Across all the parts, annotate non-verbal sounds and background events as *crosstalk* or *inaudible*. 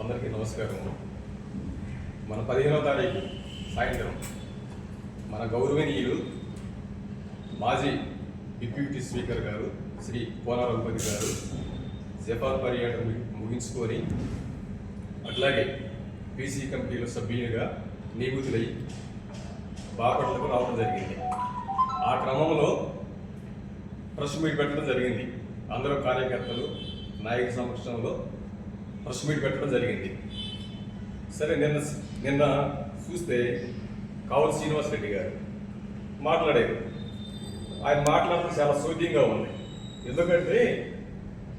అందరికీ నమస్కారం మన పదిహేనవ తారీఖు సాయంత్రం మన గౌరవనీయులు మాజీ డిప్యూటీ స్పీకర్ గారు శ్రీ పోలారఘుపతి గారు జపాన్ పర్యటన ముగించుకొని అట్లాగే బీసీ కమిటీలో సభ్యులుగా నియమితులై బాపట్లకు రావడం జరిగింది. ఆ క్రమంలో ప్రెస్ మీట్ పెట్టడం జరిగింది. అందరూ కార్యకర్తలు నాయక సమక్షంలో ప్రెస్ మీట్ పెట్టడం జరిగింది. సరే నిన్న నిన్న చూస్తే కావల్ శ్రీనివాస్ రెడ్డి గారు మాట్లాడారు. ఆయన మాట్లాడటం చాలా సూటిగా ఉంది. ఎందుకంటే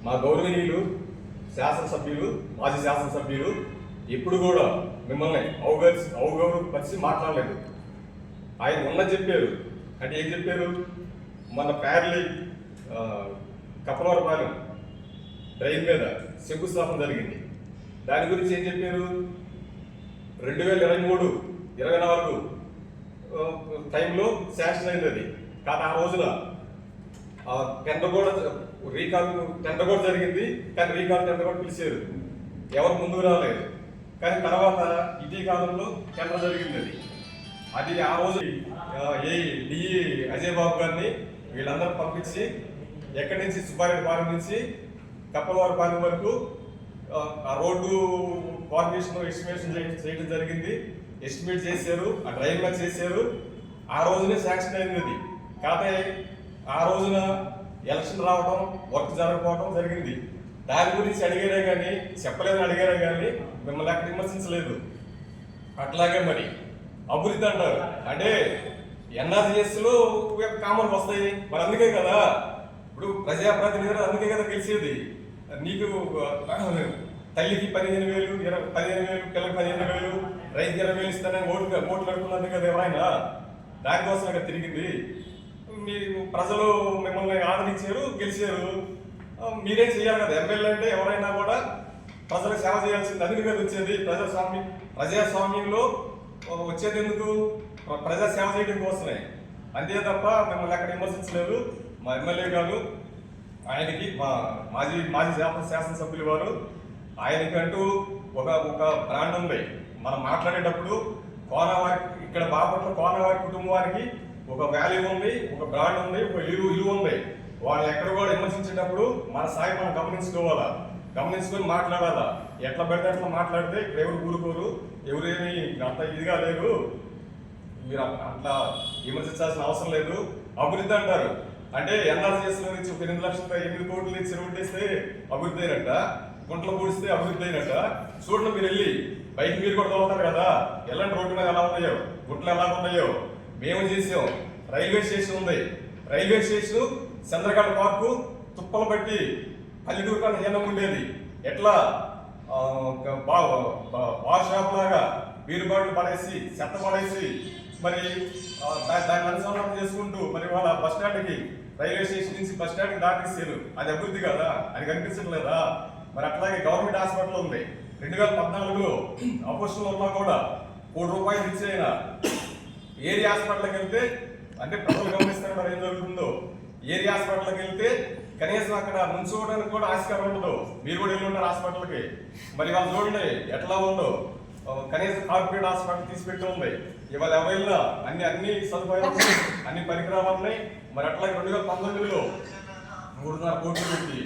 మా గౌరవనీయులు శాసనసభ్యులు మాజీ శాసనసభ్యులు ఎప్పుడు కూడా మిమ్మల్ని అవగరి అవగౌరవపరిచి మాట్లాడలేదు. ఆయన ఉన్న చెప్పారు. అంటే ఏం చెప్పారు? మన ప్యారలీ కపలవరపాలెం ట్రైన్ మీద శంకుస్థాపన జరిగింది. దాని గురించి ఏం చెప్పారు? రెండు వేల ఇరవై మూడు ఇరవై నాలుగు టైంలో శాంక్షన్ అయింది అది కానీ ఆ రోజున ఆ, టెండర్ కూడా రీకాల్ టెండర్ కూడా జరిగింది. కానీ రీకాల్ టెండర్ కూడా పిలిచారు. ఎవరు ముందుకు రాలేదు. కానీ తర్వాత ఇటీ కాలంలో టెండర్ జరిగింది. అది అది ఆ రోజు ఏ డిఈ అజయ్ బాబు గారిని వీళ్ళందరూ పంపించి ఎక్కడి నుంచి సుబ్బారెడ్డిపాలెం నుంచి కప్పలవారిపాలెం వరకు ఆ, రోడ్డు కార్పొరేషన్ ఎస్టిమేషన్ చేయడం జరిగింది. ఎస్టిమేట్ చేశారు ఆ డ్రైవ్ చేశారు. ఆ రోజునే శాంక్షన్ అయినది కాకపోతే ఆ రోజున ఎలక్షన్ రావడం వర్క్ జరగకపోవడం జరిగింది. దాని గురించి అడిగారే కానీ చెప్పలేదని అడిగారే కానీ మిమ్మల్ని అక్కడ విమర్శించలేదు. అట్లాగే మరి అభివృద్ధి అంటారు. అంటే ఎన్ఆర్జిఎస్లో కామన్ వస్తాయి. మరి అందుకే కదా. ఇప్పుడు ప్రజాప్రతినిధులు అందుకే కదా గెలిచేది నీకు తల్లికి పదిహేను వేలు ఇరవై పదిహేను వేలు పిల్లకి పదిహేను వేలు రైతు ఇరవై వేలు ఇస్తానని ఓట్లు ఓట్లు అడుగుతున్నది కదా ఎవరైనా? దానికోసం ఇక్కడ తిరిగింది. మీరు ప్రజలు మిమ్మల్ని ఆదరించారు గెలిచారు. మీరే చేయాలి కదా? ఎమ్మెల్యే అంటే ఎవరైనా కూడా ప్రజలకు సేవ చేయాల్సింది అందుకు కదా వచ్చేది ప్రజాస్వామ్యం ప్రజాస్వామ్యంలో వచ్చేది ఎందుకు? ప్రజా సేవ చేయడం కోసమే. అంతే తప్ప మిమ్మల్ని అక్కడ విమర్శించలేదు. మా ఎమ్మెల్యే గారు ఆయనకి మా మాజీ మాజీ శాసన శాసనసభ్యులు వారు ఆయనకంటూ ఒక ఒక బ్రాండ్ ఉంది. మనం మాట్లాడేటప్పుడు కోనవారి ఇక్కడ బాపట్ల కోనవారి కుటుంబం వారికి ఒక వాల్యూ ఉంది ఒక బ్రాండ్ ఉంది ఒక ఇల్లు ఇల్లు ఉంది. వాళ్ళు ఎక్కడ కూడా విమర్శించేటప్పుడు మన సాయి మనం గమనించుకోవాలా? గమనించుకొని మాట్లాడాలా? ఎట్లా పెడితే అట్లా మాట్లాడితే ఇక్కడ ఎవరు ఊరుకోరు. ఎవరేమి అంత ఇదిగా లేరు. మీరు అట్లా- అట్లా విమర్శించాల్సిన అవసరం లేదు. అభివృద్ధి అంటారు. అంటే ఎన్ఆర్జీఎస్ నుంచి ఒక ఎనిమిది లక్షల ఎనిమిది కోట్లు ఇచ్చి చెరువుట్టేస్తే అభివృద్ధి అయినట్ట గుంటలు పూడిస్తే అభివృద్ధి అయినట్ట. చూడండి మీరు వెళ్ళి బయట మీరు కూడా తోలుతారు కదా ఎలాంటి రోడ్లు ఎలా ఉన్నాయో గుంటలు ఎలా ఉన్నాయో. మేము చేసాం. రైల్వే స్టేషన్ ఉంది. రైల్వే స్టేషన్ చంద్రగడ పార్కు తుప్పలు బట్టి పల్లెటూరు కన్నా హీనం ఉండేది. ఎట్లా? బా- బార్ షాప్ లాగా వీరుబాటు పడేసి చెత్త పడేసి మరి ఆ, దాన్ని అనుసంధానం చేసుకుంటూ మరి వాళ్ళ బస్ స్టాండ్కి రైల్వే స్టేషన్ నుంచి బస్ స్టాండ్కి దాటిస్తారు అది అభివృద్ధి కదా? అది కనిపించట్లేదా? మరి అట్లాగే గవర్నమెంట్ హాస్పిటల్ ఉంది. రెండు వేల పద్నాలుగులో అపోజిషన్ ఉన్నా కూడా కోటి రూపాయలు ఇచ్చేయన ఏరియా హాస్పిటల్కి వెళ్తే అంటే ప్రజలు గమనిస్తారు మరి ఏం జరుగుతుందో. ఏరియా హాస్పిటల్కి వెళ్తే కనీసం అక్కడ నుంచోవడానికి కూడా ఆస్కారం ఉండదు. మీరు కూడా వెళ్ళి ఉంటారు హాస్పిటల్కి. మరి వాళ్ళు చూడండి ఎట్లా ఉందో? కనీసం కార్పొరేట్ హాస్పిటల్ తీసి పెట్టి ఉంది. ఇవాళ ఎవరైనా అన్ని అన్ని సదుపాయాలు *laughs* అన్ని పరికరాలు ఉన్నాయి. మరి అట్లాగే రెండు వేల పంతొమ్మిదిలో మూడున్నర కోట్లు పెట్టి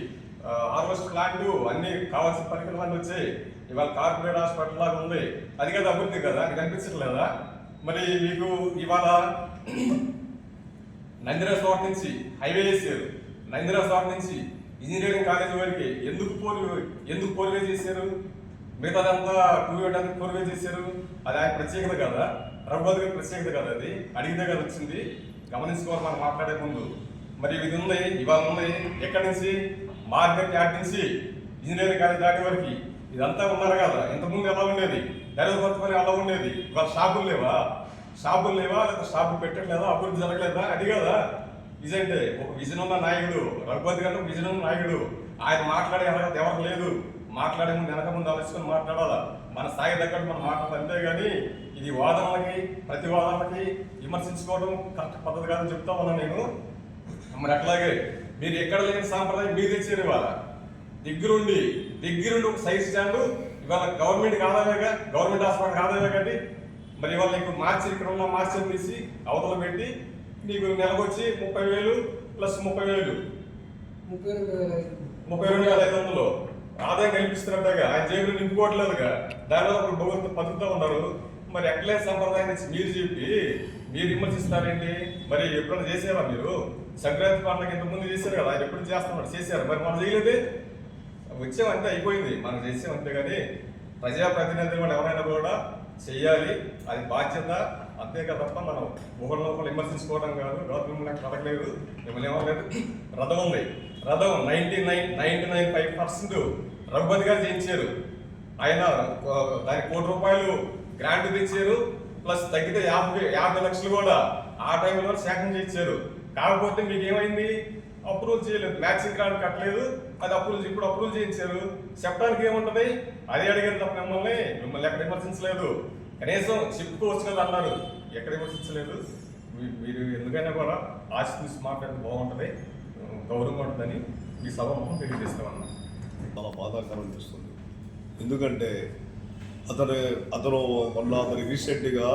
హార్వెస్ట్ ప్లాంట్ అన్ని కావాల్సిన పరికరాలు అన్ని వచ్చాయి. ఇవాళ కార్పొరేట్ హాస్పిటల్ లాగా ఉంది. అది కదా అభివృద్ధి కదా? అది కనిపించట్లేదా? మరి మీకు ఇవాళ నందిరా తోట నుంచి హైవే చేశారు నందిరా తోట నుంచి ఇంజనీరింగ్ కాలేజ్ వరకు ఎందుకు పోలి ఎందుకు పోలివే చేశారు మిగతాదంతా టూ వీటర్ ఫోర్ వే చేశారు. అది ఆయన ప్రత్యేకత కదా? రఘుపతి గారి ప్రత్యేకత కదా అది? అడిగితే కదా వచ్చింది. గమనించుకోవాలి మనం మాట్లాడే ముందు. మరి ఇది ఉంది ఇవాళ ఉంది. ఎక్కడి నుంచి? మార్కెట్ యాడ్ నుంచి. ఇంజనీరింగ్ కాలేజ్ దాటి వరకు. ఇదంతా ఉన్నారు కదా. ఇంతకుముందు ఎలా ఉండేది? డైరెక్ట్ పని ఎలా ఉండేది? ఇవాళ షాపులు లేవా? షాపులు లేవా? లేదా షాపు పెట్టట్లేదా? అభివృద్ధి జరగలేదా? అది కదా? విజయంటే ఒక విజన్ ఉన్న నాయకుడు. రఘుపతి గారు విజయం విజన్ ఉన్న నాయకుడు. ఆయన మాట్లాడే ఎవరికి ఎవరు లేదు. మాట్లాడే ముందు వెనక ముందు ఆలోచించుకొని మాట్లాడాలా? మన స్థాయి తగ్గట్టు మనం మాట్లాడాలి అంతేగాని ఇది వాదనలకి ప్రతివాదనలకి విమర్శించుకోవడం కరెక్ట్ పద్ధతి కాదని చెప్తా ఉన్నా నేను. మరి అట్లాగే మీరు ఎక్కడ లేని సాంప్రదాయం మీరు తెచ్చారు ఇవాళ. దగ్గరుండి దగ్గరుండి ఒక సైజ్ స్టాండ్ ఇవాళ గవర్నమెంట్ ఆదాయమేగా గవర్నమెంట్ హాస్పిటల్ ఆదాయమే కానీ మరి ఇవాళ నీకు మార్చి ఇక్కడ ఉన్న మార్చి తీసి అవతల పెట్టి నీకు నెలకొచ్చి ముప్పై వేలు ప్లస్ ముప్పై వేలు. ముప్పై రెండు వేల ఐదు వందలు. ఆదాయం కల్పిస్తున్నట్టుగా ఆయన జేబులు నింపుకోవట్లేదుగా దానివల్ల ఒకరు భగవంతు బతుకుతూ ఉన్నారు. మరి ఎక్కలే సంప్రదాయం నుంచి మీరు చెప్పి మీరు విమర్శిస్తారేంటి మరి ఎప్పుడైనా చేసేవా మీరు? సంక్రాంతి పండుగ ఇంత ముందు చేశారు కదా ఆయన ఎప్పుడు చేస్తున్నారు చేశారు. మరి మనం చేయలేదే? వచ్చాం అంతే అయిపోయింది. మనం చేసాం అంతే కానీ ప్రజాప్రతినిధులు కూడా ఎవరైనా కూడా చెయ్యాలి. అది బాధ్యత. అంతేగా తప్ప మనం ఒకరి లోపల విమర్శించుకోవడం కాదు. గవర్నమెంట్ నాకు కలగలేదు మిమ్మల్ని ఏమలేదు రథం ఉంది. రథం ninety nine ninety nine five percent Raghupati గారు చేయించారు. ఆయన దానికి కోటి రూపాయలు గ్రాంట్ తెచ్చారు. ప్లస్ తగ్గితే యాభై యాభై లక్షలు కూడా ఆ టైంలో శాంక్షన్ చేయించారు. కాకపోతే మీకు ఏమైంది అప్రూవల్ చేయలేదు. మ్యాచింగ్ గ్రాంట్ కట్టలేదు. అది అప్రూవల్ ఇప్పుడు అప్రూవల్ చేయించారు. చెప్పడానికి ఏముంటుంది? అదే అడిగారు తప్ప మిమ్మల్ని. మిమ్మల్ని ఎక్కడ విమర్శించలేదు కనీసం చెప్పుకు కదా అన్నారు. ఎక్కడ విమర్శించలేదు మీరు ఎందుకైనా కూడా ఆశ చూసి మాట్లాడితే బాగుంటుంది. గౌరవంగా ఉంటుందని ఈ సభ మొహం తెలియజేస్తామన్నా. చాలా బాధాకరం చేస్తుంది. ఎందుకంటే అతను అతను మొన్న అతను రీసెంట్గా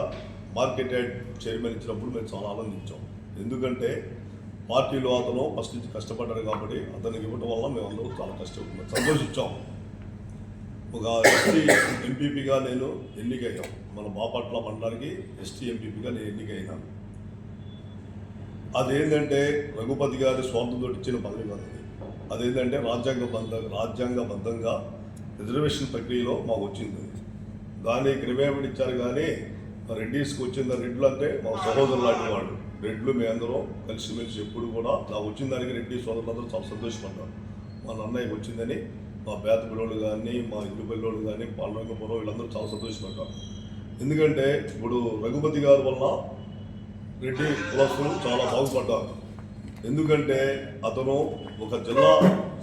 మార్కెట్ యాడ్ చైర్మన్ ఇచ్చినప్పుడు మేము చాలా ఆనందించాం. ఎందుకంటే పార్టీలో అతను ఫస్ట్ నుంచి కష్టపడ్డాడు కాబట్టి అతనికి ఇవ్వటం వల్ల మేము అందరూ చాలా కష్టపడుతున్నాం సంతోషించాం. ఒక ఎస్టీ ఎంపీపీగా నేను ఎన్నికయ్యాం. మన బాపట్ల మండలానికి ఎస్టీ ఎంపీపీగా నేను ఎన్నికైనాను అదేంటంటే రఘుపతి గారి స్వార్థంతో ఇచ్చిన పదవి అదేంటంటే రాజ్యాంగ అదేంటంటే రాజ్యాంగబద్ధ రాజ్యాంగబద్ధంగా రిజర్వేషన్ ప్రక్రియలో మాకు వచ్చింది. దాన్ని క్రిమేమని ఇచ్చారు కానీ రెడ్డిస్కి వచ్చింది రెడ్లు అంటే మా సహోదరులు లాంటి వాళ్ళు. రెడ్లు మేమందరం కలిసిమెలిసి ఎప్పుడు కూడా నాకు వచ్చిన దానికి రెడ్డి సోదరులందరూ చాలా సంతోషపడ్డారు. మా అన్నయ్యకి వచ్చిందని మా పేద పిల్లలు కానీ మా ఇల్లు పిల్లలు కానీ పాలరంగపురం వీళ్ళందరూ చాలా సంతోషపడ్డారు. ఎందుకంటే ఇప్పుడు రఘుపతి గారి వల్ల రెడ్డి కులస్తులు చాలా బాగుపడ్డారు. ఎందుకంటే అతను ఒక జిల్లా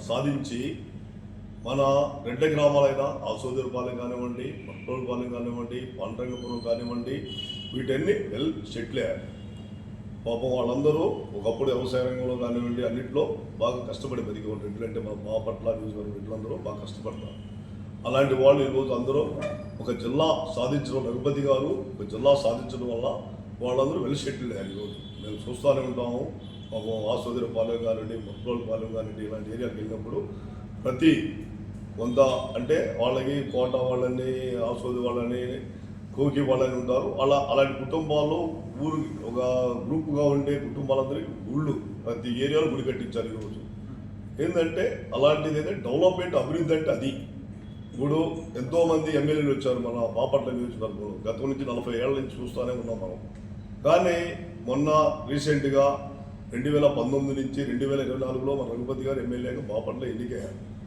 సాధించి మన రెండు గ్రామాలైన ఆసోదరపాలెం కానివ్వండి మట్టోలపాలెం కానివ్వండి పాండ్రంగపురం కానివ్వండి వీటన్ని వెల్ సెటిల్ అయ్యారు. పాపం వాళ్ళందరూ ఒకప్పుడు వ్యవసాయ రంగంలో కానివ్వండి అన్నింటిలో బాగా కష్టపడి బతికేవారు. రెడ్లు ఎందుకంటే మన బాపట్ల నియోజకవర్గం రెడ్లందరూ బాగా కష్టపడతారు అలాంటి వాళ్ళు ఈరోజు అందరూ ఒక జిల్లా సాధించడం రఘుపతి గారు ఒక జిల్లా సాధించడం వల్ల వాళ్ళందరూ వెల్ సెటిల్డ్ అయ్యారు ఈరోజు మేము చూస్తూనే ఉంటాము. మాకు ఆసుపత్రి పాలెం కానివ్వండి మొక్కల పాలెం కానివ్వండి ఇలాంటి ఏరియాకి వెళ్ళినప్పుడు ప్రతి కొంత అంటే వాళ్ళకి కోట వాళ్ళని ఆసుపత్రి వాళ్ళని కోకి వాళ్ళని ఉంటారు. అలా అలాంటి కుటుంబాలు ఊరు ఒక గ్రూప్గా ఉండే కుటుంబాలందరికీ గుళ్ళు ప్రతి ఏరియాలో గుడి కట్టించారు ఈరోజు. ఏంటంటే అలాంటిది అయితే డెవలప్మెంట్ అభివృద్ధి అంటే అది. ఇప్పుడు ఎంతోమంది ఎమ్మెల్యేలు వచ్చారు మన బాపట్ల నియోజకవర్గంలో. గతం నుంచి నలభై ఏళ్ళ నుంచి చూస్తూనే ఉన్నాం మనం. కానీ మొన్న రీసెంట్గా రెండు వేల పంతొమ్మిది నుంచి రెండు వేల ఇరవై నాలుగులో మన రఘుపతి గారు ఎమ్మెల్యేగా బాపట్ల ఎన్నికయ్యారు.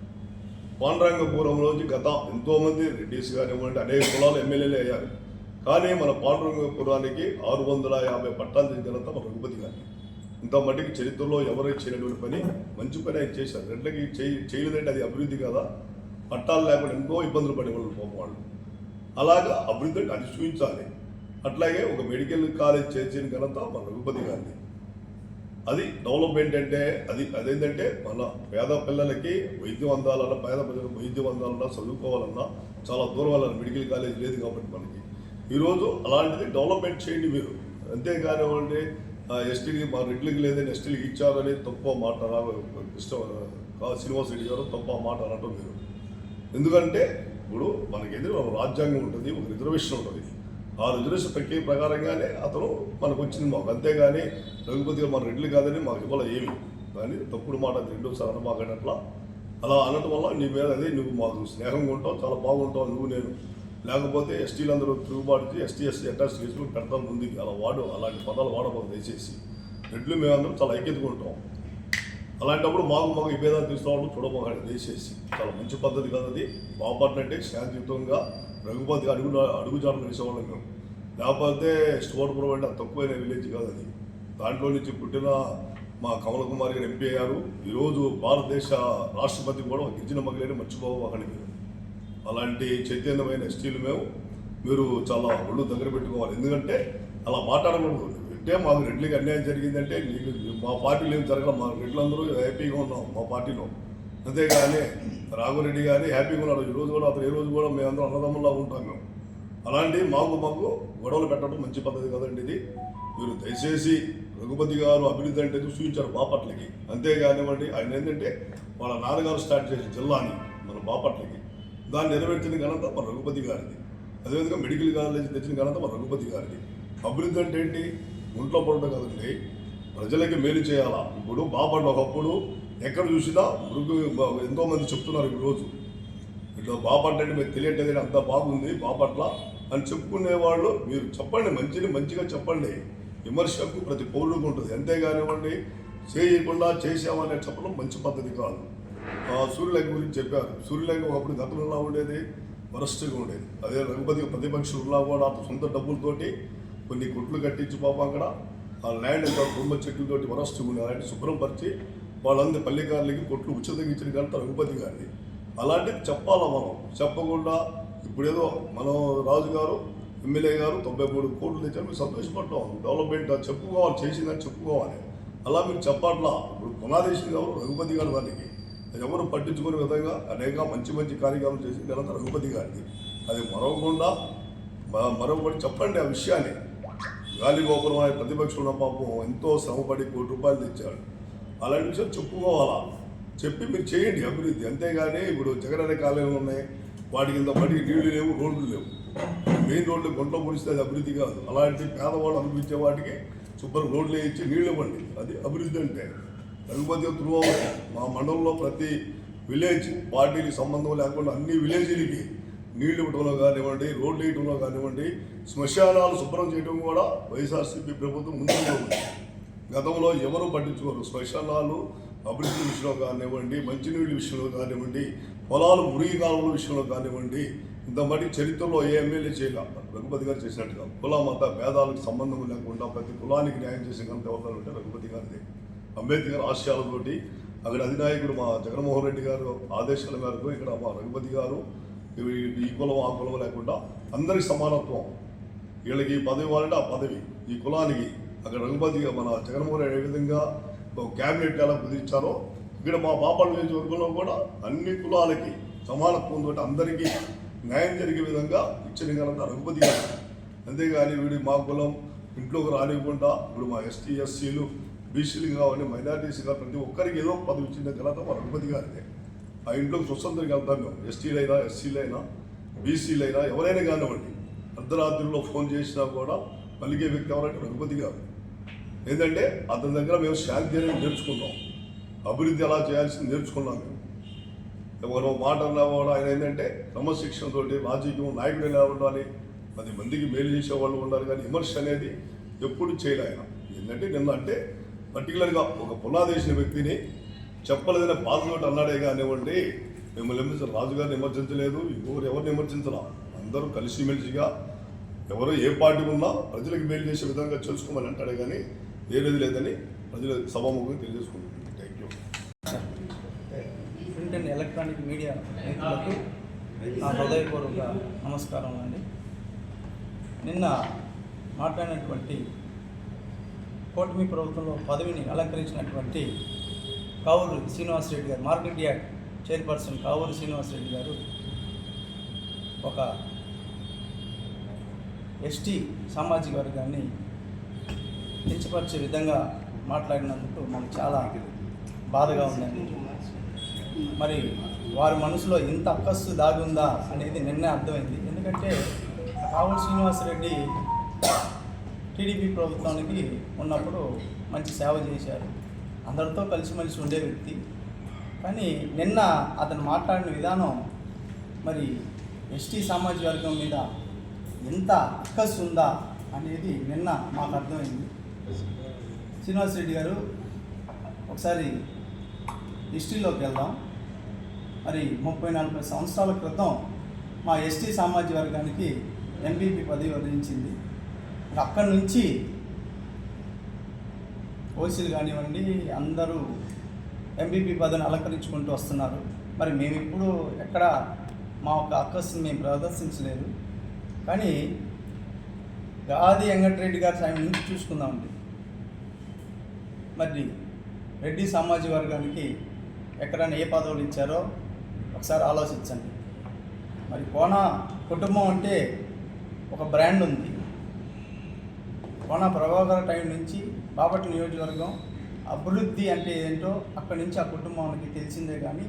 పాండురంగపురంలోంచి గత ఎంతో మంది గారు కానివ్వండి అనేక కులాలు ఎమ్మెల్యేలు అయ్యారు. కానీ మన పాండురంగపురానికి ఆరు వందల యాభై పట్టాలు దిగినంత మన రఘుపతి గారిని ఇంత మట్టికి చరిత్రలో ఎవరు చేయనటువంటి పని? మంచి పని ఆయన చేశారు. రెడ్లకి చేయి చేయలేదంటే అది అభివృద్ధి కదా? పట్టాలు లేకుండా ఎంతో ఇబ్బందులు పడేవాళ్ళు పాపం వాళ్ళు. అలాగా అభివృద్ధి అంటే అది చూపించాలి. అట్లాగే ఒక మెడికల్ కాలేజ్ చేర్చిన ఘనత మన రఘుపతి గారిని అది డెవలప్మెంట్ అంటే అది అదేంటంటే మన పేద పిల్లలకి వైద్యం అందాలన్నా పేద ప్రజలకు వైద్యం అందాలన్నా చదువుకోవాలన్నా చాలా దూరం వెళ్ళాలి. మెడికల్ కాలేజ్ లేదు కాబట్టి మనకి. ఈరోజు అలాంటిది డెవలప్మెంట్ చేయండి మీరు. అంతేకానివ్వండి ఎస్టీకి మా రెడ్లకి లేదని ఎస్టీలకి ఇచ్చారని తప్ప మాట ఇష్టం రా- శ్రీనివాస్ రెడ్డి గారు తప్ప మాట అనటం మీరు. ఎందుకంటే ఇప్పుడు మనకి ఎదురు ఒక రాజ్యాంగం ఉంటుంది ఒక రిజర్వేషన్ ఉంటుంది. ఆ రిజర్వేషన్ ప్రక్రియ ప్రకారంగానే అతను మనకు వచ్చింది మాకు అంతేగాని రఘుపతిగా మన రెడ్లు కాదని మాకు ఇవ్వాలి ఏమి. కానీ తప్పుడు మాట అది రెండోసారి అనమాకనట్లా అలా అనటం వల్ల నీ మీద అదే నువ్వు మాకు స్నేహంగా ఉంటావు చాలా బాగుంటావు నువ్వు నేను లేకపోతే ఎస్టీలు అందరూ తిరుగుబాటు ఎస్టీ ఎస్టీ అటాచ్ కేసులు పెడతాం ముందుకి అలా వాడు అలాంటి పదాలు వాడబోదు దయచేసి. రెడ్లు మేమందరం చాలా ఐక్యతగా ఉంటాం. అలాంటప్పుడు మాకు మాకు విభేదాలు తీసుకోవడం చూడబోకండి దయచేసి. చాలా మంచి పద్ధతి కాదు అది. శాంతియుతంగా రఘుపతి అడుగు అడుగుజాడలు వేసేవాళ్ళం మేము. లేకపోతే స్టోర్పురం అంటే తక్కువైన విలేజ్ కాదు అది. దాంట్లో నుంచి పుట్టిన మా కమల కుమార్ గారు ఎంపీ అయ్యారు. ఈరోజు భారతదేశ రాష్ట్రపతి కూడా ఒక గిరిజన మహిళని మర్చిపోవకండి మీరు అలాంటి చైతన్యమైన ఎస్టీలు మేము. మీరు చాలా ఒళ్ళు దగ్గర పెట్టుకోవాలి. ఎందుకంటే అలా మాట్లాడకూడదు. అంటే మాకు రెడ్లకి అన్యాయం జరిగిందంటే మా పార్టీలో ఏం జరగదు మా రెడ్లందరూ హ్యాపీగా ఉన్నాం మా పార్టీలో. అంతేగాని రాఘురెడ్డి గారి హ్యాపీగా ఉన్నారు ఈ రోజు కూడా అతను ఏ రోజు కూడా మేమందరం అన్నదమ్ముల్లా ఉంటాం మేము. అలాంటి మాకు మాకు గొడవలు పెట్టడం మంచి పద్ధతి కదండి ఇది. మీరు దయచేసి రఘుపతి గారు అభివృద్ధి అంటే చూపించారు బాపట్లకి? అంతేగానివ్వండి ఆయన ఏంటంటే వాళ్ళ నాన్నగారు స్టార్ట్ చేసిన జిల్లాని మన బాపట్లకి. దాన్ని నెరవేర్చిన ఘనత మన రఘుపతి గారిది. అదేవిధంగా మెడికల్ కాలేజ్ తెచ్చిన ఘనత మన రఘుపతి గారిది. అభివృద్ధి అంటే ఏంటి? ఒంట్లో పడటం కదండి. ప్రజలకి మేలు చేయాలా? ఇప్పుడు బాపట్ల ఒకప్పుడు ఎక్కడ చూసినా మృగు ఎంతోమంది చెప్తున్నారు ఈరోజు ఇట్లా బాపట్ల అంటే మీకు తెలియట్లేదు అంత బాగుంది బాపట్ల అని చెప్పుకునే వాళ్ళు మీరు చెప్పండి మంచిని మంచిగా చెప్పండి. విమర్శకు ప్రతి పౌరుడికి ఉంటుంది. అంతేగానివ్వండి చేయకుండా చేసామనే చెప్పడం మంచి పద్ధతి కాదు. ఆ, గురించి చెప్పారు. సూర్యలేఖ ఒకప్పుడు గతంలో ఉండేది వరస్ట్గా ఉండేది. అదే రఘుపతి ప్రతిపక్షులు ఉన్నా కూడా అతను సొంత డబ్బులతోటి కొన్ని గుట్లు కట్టించి పాపం అక్కడ ఆ ల్యాండ్ ఎంత కుటుంబ చెట్లతోటి వరస్ట్గా ఉండేది అలాంటి శుభ్రపరిచి వాళ్ళందరి పల్లెకారులకి కొట్లు ఉచితంగా ఇచ్చిన కానీ రఘుపతి గారిని. అలాంటిది చెప్పాలా మనం? చెప్పకుండా ఇప్పుడేదో మనం రాజు గారు ఎమ్మెల్యే గారు తొంభై మూడు కోట్లు తెచ్చారు మీరు సంతోషపడటం డెవలప్మెంట్ చెప్పుకోవాలి చేసిందని చెప్పుకోవాలి. అలా మీరు చెప్పట్లా? ఇప్పుడు పునాదేశం ఎవరు? రఘుపతి గారు దానికి. అది ఎవరు పట్టించుకునే విధంగా అనేక మంచి మంచి కార్యక్రమాలు చేసిన ఘనత రఘుపతి గారిది. అది మరవకుండా మరొకటి చెప్పండి ఆ విషయాన్ని. గాలి గోపురం అనే ప్రతిపక్షం పాపం ఎంతో శ్రమపడి కోటి రూపాయలు తెచ్చాడు. అలాంటి విషయం చెప్పుకోవాలా? చెప్పి మీరు చేయండి అభివృద్ధి. అంతేగాని ఇప్పుడు జగన్ అనే కాలంలో ఉన్నాయి వాటికి ఇంత నీళ్ళు లేవు రోడ్లు లేవు. మెయిన్ రోడ్లు గుంట్లో పొడిస్తే అది అభివృద్ధి కాదు. అలాంటి పేదవాళ్ళు అనిపించే వాటికి శుభ్రం రోడ్లు వేయించి నీళ్ళు ఇవ్వండి. అది అభివృద్ధి అంటే. రఘుపతి త్రూ మా మండలంలో ప్రతి విలేజ్ పార్టీకి సంబంధం లేకుండా అన్ని విలేజీలకి నీళ్ళు ఇవ్వడంలో కానివ్వండి రోడ్లు వేయడంలో కానివ్వండి శ్మశానాలు శుభ్రం చేయడం కూడా వైఎస్ఆర్సీపీ ప్రభుత్వం ముందుగా ఉంది గతంలో ఎవరు పట్టించుకోరు. శ్మశానాలు అభివృద్ధి విషయంలో కానివ్వండి మంచినీళ్ళ విషయంలో కానివ్వండి పొలాలు మురిగి కాలువల విషయంలో కానివ్వండి ఇంత మటి చరిత్రలో ఏ ఎమ్మెల్యే చేయాల. రఘుపతి గారు చేసినట్టుగా కుల మత భేదాలకు సంబంధం లేకుండా ప్రతి కులానికి న్యాయం చేసే కనుక ఎవరు అంటే రఘుపతి గారిది. అంబేద్కర్ ఆశయాలతోటి అక్కడ అధినాయకుడు మా జగన్మోహన్ రెడ్డి గారు ఆదేశాల మేరకు ఇక్కడ మా రఘుపతి గారు ఈ- ఈ కులం ఆ కులం లేకుండా అందరికి సమానత్వం వీళ్ళకి ఈ పదవి వాళ్ళంటే ఆ పదవి. ఈ కులానికి అక్కడ రఘుపతిగా మన జగన్మోహన్ రెడ్డి ఏ విధంగా క్యాబినెట్ ఎలా కుదిరించారో ఇక్కడ మా బాపాడు నియోజకవర్గంలో కూడా అన్ని కులాలకి సమానత్వం తోటి అందరికీ న్యాయం జరిగే విధంగా ఇచ్చిన ఘనత రఘుపతి గారు. అంతేగాని వీడి మా కులం ఇంట్లోకి రానివ్వకుండా ఇప్పుడు మా ఎస్టీ ఎస్సీలు బీసీలు కావాలి మైనార్టీస్ కావాలి ప్రతి ఒక్కరికి ఏదో పదవి ఇచ్చిన ఘనత మా రఘుపతి గారిదే. ఆ ఇంట్లోకి స్వతంత్రంగా వెళ్తాం మేము. ఎస్టీలైనా ఎస్సీలైనా బీసీలైనా ఎవరైనా కానివ్వండి. అర్ధరాత్రిలో ఫోన్ చేసినా కూడా పలికే వ్యక్తి ఎవరంటే రఘుపతి గారు. ఏంటంటే అతని దగ్గర మేము శాంతి అనేది నేర్చుకున్నాం. అభివృద్ధి ఎలా చేయాల్సింది నేర్చుకున్నాం మేము. ఎవరో మాట అన్నా కూడా ఆయన ఏంటంటే క్రమశిక్షణతో రాజకీయం నాయకుడు ఎలా ఉండాలి పది మందికి మేలు చేసే వాళ్ళు ఉండాలి కానీ విమర్శ అనేది ఎప్పుడు చేయలే ఆయన. ఏంటంటే నిన్న అంటే పర్టికులర్గా ఒక పునాదేసిన వ్యక్తిని చెప్పలేదనే బాధతోటి అన్నాడే కానివ్వండి మిమ్మల్ని విమర్శ రాజుగారిని విమర్శించలేదు ఎవరు ఎవరిని విమర్శించరా అందరూ కలిసిమెలిసిగా ఎవరు ఏ పార్టీ ఉన్నా ప్రజలకు మేలు చేసే విధంగా చేసుకోమని అంటాడే కానీ ఏది లేదని ప్రజల సభాముఖంగా తెలియజేసుకుంటుంది thank you print and electronic media మిత్రులకు నా హృదయపూర్వక నమస్కారం అండి. నిన్న మాట్లాడినటువంటి కూటమి ప్రభుత్వంలో పదవిని అలంకరించినటువంటి కావూరు శ్రీనివాసరెడ్డి గారు market yard chairperson Kavuru Srinivasa Reddy గారు ఒక ఎస్టీ సామాజిక వర్గాన్ని కించపరిచే విధంగా మాట్లాడినందుకు మాకు చాలా బాధగా ఉందండి. మరి వారి మనసులో ఇంత అక్కస్సు దాగి ఉందా అనేది నిన్నే అర్థమైంది. ఎందుకంటే రావుల శ్రీనివాసరెడ్డి టీడీపీ ప్రభుత్వానికి ఉన్నప్పుడు మంచి సేవ చేశారు. అందరితో కలిసిమెలిసి ఉండే వ్యక్తి. కానీ నిన్న అతను మాట్లాడిన విధానం మరి ఎస్టీ సామాజిక వర్గం మీద ఎంత అక్కస్ ఉందా అనేది నిన్న మాకు అర్థమైంది. శ్రీనివాస్ రెడ్డి గారు ఒకసారి హిస్టరీలోకి వెళ్దాం. మరి ముప్పై నలభై సంవత్సరాల క్రితం మా ఎస్టీ సామాజిక వర్గానికి ఎంపీపీ పదవి వదిలించింది. అక్కడి నుంచి ఓసీలు కానివ్వండి అందరూ ఎంపీపీ పదవిని అలంకరించుకుంటూ వస్తున్నారు. మరి మేము ఇప్పుడు ఎక్కడ మా యొక్క అక్కస్ని మేము ప్రదర్శించలేదు. కానీ గాది వెంకటరెడ్డి గారి టైం నుంచి చూసుకుందామండి మరి రెడ్డి సామాజిక వర్గానికి ఎక్కడైనా ఏ పదవులు ఇచ్చారో ఒకసారి ఆలోచించండి. మరి కోన కుటుంబం అంటే ఒక బ్రాండ్ ఉంది. కోన ప్రభాకర్ టైం నుంచి బాపట్ల నియోజకవర్గం అభివృద్ధి అంటే ఏంటో అక్కడి నుంచి ఆ కుటుంబానికి తెలిసిందే కానీ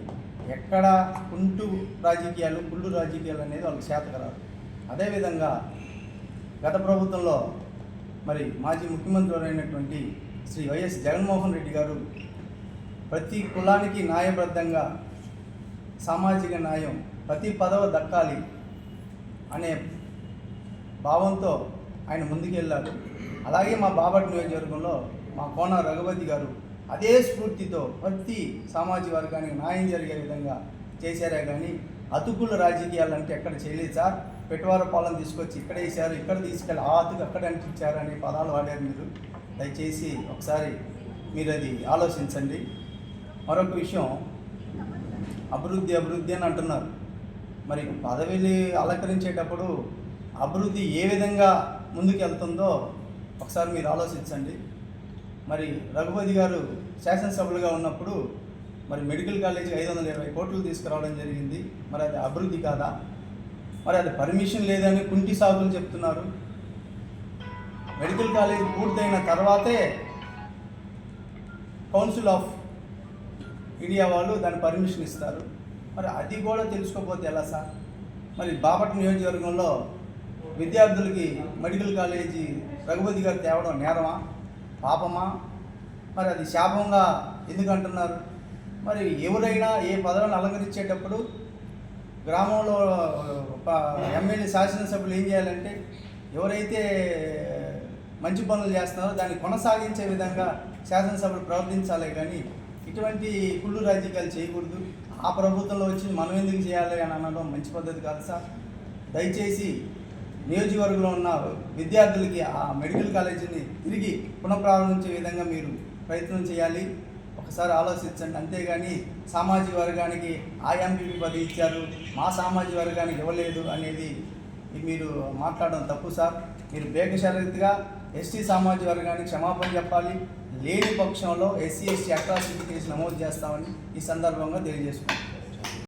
ఎక్కడ కుంటు రాజకీయాలు కుళ్ళు రాజకీయాలు అనేది వాళ్ళకి చేతకరాదు అదేవిధంగా గత ప్రభుత్వంలో మరి మాజీ ముఖ్యమంత్రి అయినటువంటి శ్రీ వైఎస్ జగన్మోహన్ రెడ్డి గారు ప్రతి కులానికి న్యాయబద్ధంగా సామాజిక న్యాయం ప్రతి పదవ దక్కాలి అనే భావంతో ఆయన ముందుకెళ్ళారు అలాగే మా బాపట్ నియోజకవర్గంలో మా కోన రఘుపతి గారు అదే స్ఫూర్తితో ప్రతి సామాజిక వర్గానికి న్యాయం జరిగే విధంగా చేశారే కానీ అతుకుల రాజకీయాలు అంటే ఎక్కడ చేయలేదు సార్. పెట్టువార పాలన తీసుకొచ్చి ఇక్కడ వేసారు ఇక్కడ తీసుకెళ్ళి ఆ అక్కడ అంటించారు అనే పదాలు వాడారు మీరు. దయచేసి ఒకసారి మీరు అది ఆలోచించండి. మరొక విషయం అభివృద్ధి అభివృద్ధి అని అంటున్నారు. మరి పదవిని అలంకరించేటప్పుడు అభివృద్ధి ఏ విధంగా ముందుకెళ్తుందో ఒకసారి మీరు ఆలోచించండి. మరి రఘుపతి గారు శాసనసభలుగా ఉన్నప్పుడు మరి మెడికల్ కాలేజీ ఐదు వందల ఇరవై కోట్లు తీసుకురావడం జరిగింది. మరి అది అభివృద్ధి కాదా? మరి అది పర్మిషన్ లేదని కుంటి సాగులు చెప్తున్నారు. మెడికల్ కాలేజ్ పూర్తయిన తర్వాతే కౌన్సిల్ ఆఫ్ ఇండియా వాళ్ళు దాని పర్మిషన్ ఇస్తారు. మరి అది కూడా తెలుసుకోకపోతే ఎలా సార్? మరి బాపట్ల నియోజకవర్గంలో విద్యార్థులకి మెడికల్ కాలేజీ రఘుపతి గారు తేవడం నేరమా? పాపమా? మరి అది శాపంగా ఎందుకంటున్నారు? మరి ఎవరైనా ఏ పదవిని అలంకరించేటప్పుడు గ్రామంలో ఎమ్మెల్యే శాసనసభ్యులు ఏం చేయాలంటే ఎవరైతే మంచి పనులు చేస్తున్నారో దాన్ని కొనసాగించే విధంగా శాసనసభలు ప్రవర్తించాలి కానీ ఇటువంటి కుళ్ళు రాజకీయాలు చేయకూడదు. ఆ ప్రభుత్వంలో వచ్చి మనం ఎందుకు చేయాలి అని అనడం మంచి పద్ధతి కాదు సార్. దయచేసి నియోజకవర్గంలో ఉన్న విద్యార్థులకి ఆ మెడికల్ కాలేజీని తిరిగి పునఃప్రారంభించే విధంగా మీరు ప్రయత్నం చేయాలి. ఒకసారి ఆలోచించండి. అంతేగాని సామాజిక వర్గానికి ఆ పది ఇచ్చారు. మా సామాజిక వర్గానికి ఇవ్వలేదు అనేది మీరు మాట్లాడడం తప్పు సార్. మీరు బేకషరతుగా ఎస్టీ సామాజిక వర్గానికి క్షమాపణ చెప్పాలి. లేని పక్షంలో ఎస్సీ ఎస్టీ అట్రాసిటీ కేసు నమోదు చేస్తామని ఈ సందర్భంగా తెలియజేసుకుంటున్నాను